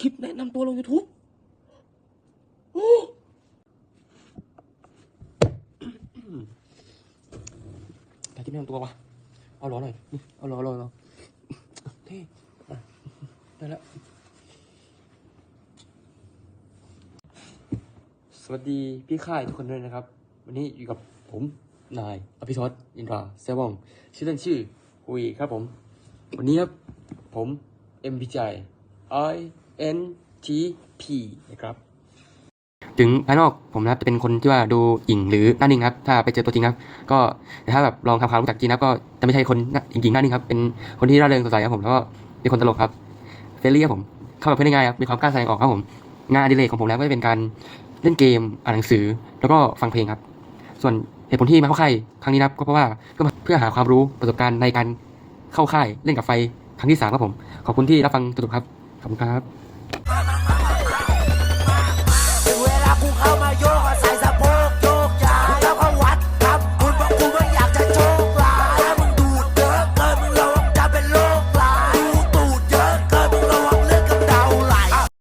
คลิปแนะนำตัวลง YouTube โอ้ถ่คลิปแนะนำตัววะเอาล้อหน่อยนี่เอาล้อล้อล้อเท่ได้แล้ว สวัสดีพี่ค่ายทุกคนด้วยนะครับ วันนี้อยู่กับผมนายอภิชรอินทราเซวองชื่อเล่นชื่อหุยครับผม วันนี้ครับผม M P J I N T P นะครับถึงภายนอกผมนะครับจะเป็นคนที่ว่าดูหยิ่งหรือหน้านิ่งครับ ถ้าไปเจอตัวจริงครับ ก็ถ้าแบบลองทำความรู้จักจริงนะครับก็จะไม่ใช่คนหน้าหญิงๆหน้านิ่งครับ เป็นคนที่ร่าเริงสดใสครับผมแล้วก็เป็นคนตลกครับเฟรนลี่ครับผมเข้ากับเพื่อนง่ายครับมีความกล้าแสดงออกครับผมงานอดิเรกของผมแล้วก็จะเป็นการเล่นเกมอ่านหนังสือ แล้วก็ฟังเพลงครับ ส่วนเหตุผลที่มาเข้าค่ายครั้งนี้นะครับก็เพราะว่าเพื่อเพื่อหาความรู้ประสบการณ์ในการเข้าค่ายเล่นกับไฟครั้งที่สามครับผมขอบคุณที่รับฟังจนจบครับขอบคุณครับ